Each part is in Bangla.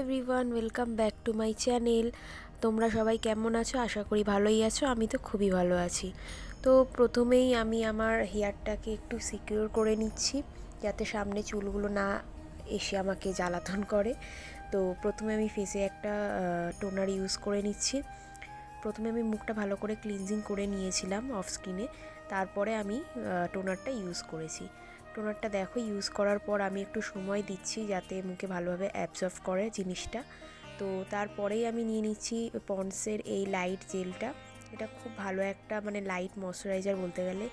Everyone welcome back to my channel তোমরা সবাই কেমন আছো? আশা করি ভালোই আছো। আমি তো খুবই ভালো আছি। তো প্রথমেই আমি আমার হেয়ারটাকে একটু সিকিউর করে নিচ্ছি, যাতে সামনে চুলগুলো না এসে আমাকে জ্বালাতন করে। তো প্রথমে আমি ফেসে একটা টোনার ইউজ করে নিচ্ছি। প্রথমে আমি মুখটা ভালো করে ক্লিনজিং করে নিয়েছিলাম অফ স্ক্রিনে তারপরে আমি টোনারটা ইউজ করেছি। টোনারটা দেখো ইউজ করার পর আমি একটু সময় দিচ্ছি যাতে মুখে ভালোভাবে অ্যাবজর্ব করে জিনিসটা। তো তারপরেই আমি নিয়ে নিচ্ছি পন্ডসের এই লাইট জেলটা এটা খুব ভালো একটা মানে লাইট ময়শ্চারাইজার বলতে গেলে।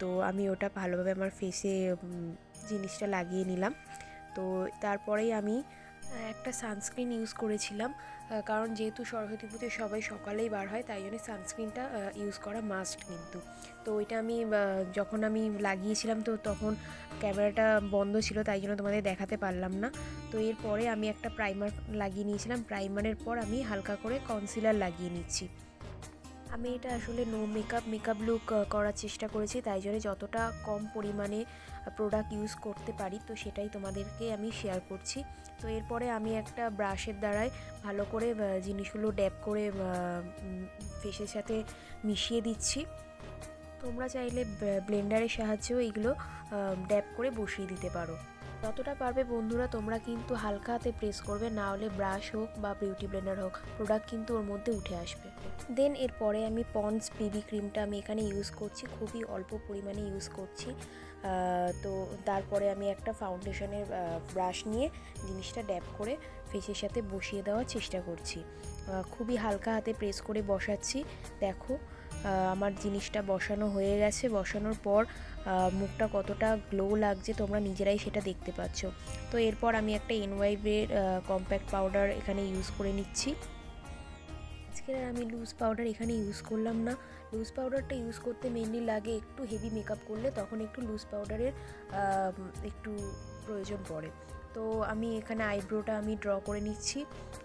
তো আমি ওটা ভালোভাবে আমার ফেসে জিনিসটা লাগিয়ে নিলাম। তো তারপরেই আমি একটা সানস্ক্রিন ইউজ করেছিলাম কারণ যেহেতু সরস্বতী পুজো সবাই সকালেই বার হয়, তাই জন্য সানস্ক্রিনটা ইউজ করা মাস্ট কিন্তু। তো ওইটা আমি যখন আমি লাগিয়েছিলাম, তো তখন ক্যামেরাটা বন্ধ ছিল, তাই জন্য তোমাদের দেখাতে পারলাম না। তো এরপরে আমি একটা প্রাইমার লাগিয়ে নিয়েছিলাম প্রাইমারের পর আমি হালকা করে কনসিলার লাগিয়ে নিচ্ছি। আমি এটা আসলে নো মেকআপ মেকআপ লুক করার চেষ্টা করেছি। তাই জন্য যতটা কম পরিমাণে প্রোডাক্ট ইউজ করতে পারি, তো সেটাই তোমাদেরকে আমি শেয়ার করছি। তো এরপরে আমি একটা ব্রাশের দ্বারাই ভালো করে জিনিসগুলো ড্যাপ করে ফেসের সাথে মিশিয়ে দিচ্ছি। তোমরা চাইলে ব্লেন্ডারের সাহায্যেও এগুলো ড্যাপ করে বসিয়ে দিতে পারো। যতটা পারবে বন্ধুরা, তোমরা কিন্তু হালকা হাতে প্রেস করবে, না হলে ব্রাশ হোক বা বিউটি ব্লেন্ডার হোক প্রোডাক্ট কিন্তু ওর মধ্যে উঠে আসবে। দেন এরপরে আমি পন্স বিবি ক্রিমটা আমি এখানে ইউজ করছি, খুবই অল্প পরিমাণে ইউজ করছি। তো তারপরে আমি একটা ফাউন্ডেশনের ব্রাশ নিয়ে জিনিসটা ড্যাপ করে ফেসের সাথে বসিয়ে দেওয়ার চেষ্টা করছি। খুবই হালকা হাতে প্রেস করে বসাচ্ছি, দেখো। আমার জিনিসটা বসানো হয়ে গেছে। বসানোর পর মুখটা কতটা গ্লো লাগছে তোমরা নিজেরাই সেটা দেখতে পাচ্ছ। তো এরপর আমি একটা এনওয়াইভের কম্প্যাক্ট পাউডার এখানে ইউজ করে নিচ্ছি। আজকের আমি লুজ পাউডার এখানে ইউজ করলাম না। লুজ পাউডারটা ইউজ করতে মেনলি লাগে একটু হেভি মেকআপ করলে, তখন একটু লুজ পাউডারের একটু প্রয়োজন পড়ে। তো আমি এখানে আইব্রোটা আমি ড্র করে নিচ্ছি।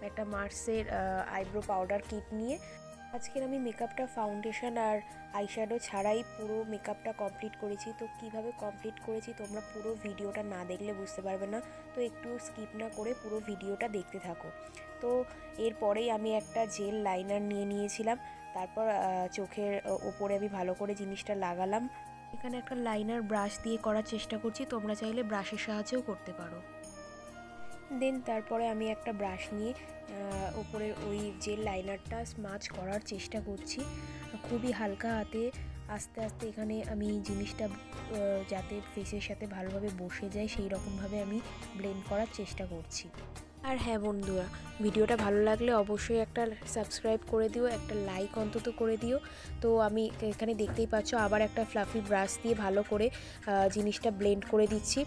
একটা মার্সের আইব্রো পাউডার কিট নিয়ে। আজকের আমি মেকআপটা ফাউন্ডেশন আর আইশ্যাডো ছাড়াই পুরো মেকআপটা কমপ্লিট করেছি। তো কীভাবে কমপ্লিট করেছি তোমরা পুরো ভিডিওটা না দেখলে বুঝতে পারবে না। তো একটু স্কিপ না করে পুরো ভিডিওটা দেখতে থাকো। তো এরপরেই আমি একটা জেল লাইনার নিয়ে নিয়েছিলাম। তারপর চোখের ওপরে আমি ভালো করে জিনিসটা লাগালাম। এখানে একটা লাইনার ব্রাশ দিয়ে করার চেষ্টা করছি। তোমরা চাইলে ব্রাশের সাহায্যেও করতে পারো। দেন তারপরে আমি একটা ব্রাশ নিয়ে ওপরে ওই যে লাইনারটা স্মাচ করার চেষ্টা করছি। খুবই হালকা হাতে, আস্তে আস্তে এখানে আমি জিনিসটা যাতে ফেসের সাথে ভালোভাবে বসে যায় সেই রকমভাবে আমি ব্লেন্ড করার চেষ্টা করছি। আর হ্যাঁ বন্ধুরা, ভিডিওটা ভালো লাগলে অবশ্যই একটা সাবস্ক্রাইব করে দিও, একটা লাইক অন্তত করে দিও। তো আমি এখানে দেখতেই পাচ্ছ আবার একটা ফ্লাফি ব্রাশ দিয়ে ভালো করে জিনিসটা ব্লেন্ড করে দিচ্ছি।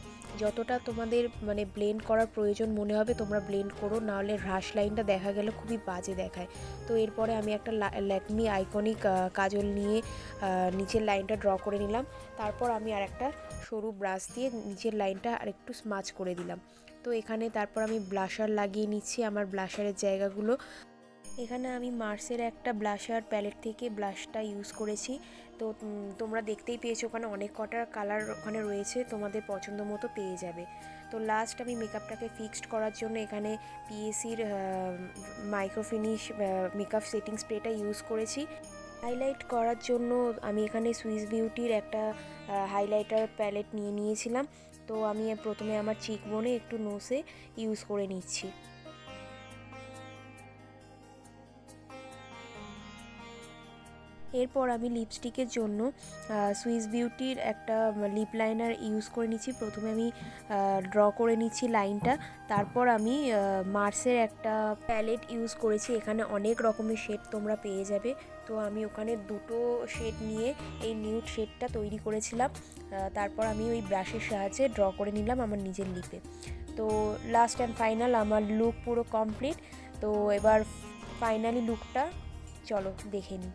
যতটা তোমাদের মানে ব্লেন্ড করার প্রয়োজন মনে হবে তোমরা ব্লেন্ড করো, নাহলে হ্রাস লাইনটা দেখা গেলে খুবই বাজে দেখায়। তো এরপরে আমি একটা ল্যাকমি আইকনিক কাজল নিয়ে নিচের লাইনটা ড্র করে নিলাম। তারপর আমি আর একটা সরু ব্রাশ দিয়ে নিচের লাইনটা আর একটু স্মাচ করে দিলাম। তো এখানে তারপর আমি ব্লাশার লাগিয়ে নিচ্ছি আমার ব্লাশারের জায়গাগুলো। এখানে আমি মার্সের একটা ব্লাশার প্যালেট থেকে ব্লাশটা ইউজ করেছি। তো তোমরা দেখতেই পেয়েছ ওখানে অনেক কটার কালার ওখানে রয়েছে, তোমাদের পছন্দ মতো পেয়ে যাবে। তো লাস্ট আমি মেকআপটাকে ফিক্সড করার জন্য এখানে পিএসির মাইক্রোফিনিশ মেকআপ সেটিং স্প্রেটা ইউজ করেছি। হাইলাইট করার জন্য আমি এখানে সুইস বিউটির একটা হাইলাইটার প্যালেট নিয়ে নিয়েছিলাম। তো আমি প্রথমে আমার চিক বোনে একটু নোসে ইউজ করে নিচ্ছি। এরপর আমি লিপস্টিকের জন্য সুইস বিউটির একটা লিপ লাইনার ইউজ করে নিচ্ছি প্রথমে আমি ড্র করে নিচ্ছি লাইনটা তারপর আমি মার্সের একটা প্যালেট ইউজ করেছি। এখানে অনেক রকমের শেড তোমরা পেয়ে যাবে। তো আমি ওখানে দুটো শেড নিয়ে এই নিউড শেডটা তৈরি করেছিলাম। তারপর আমি ওই ব্রাশের সাহায্যে ড্র করে নিলাম আমার নিজের লিপে তো লাস্ট অ্যান্ড ফাইনাল আমার লুক পুরো কমপ্লিট তো এবার ফাইনালি লুকটা চলো দেখে নিই।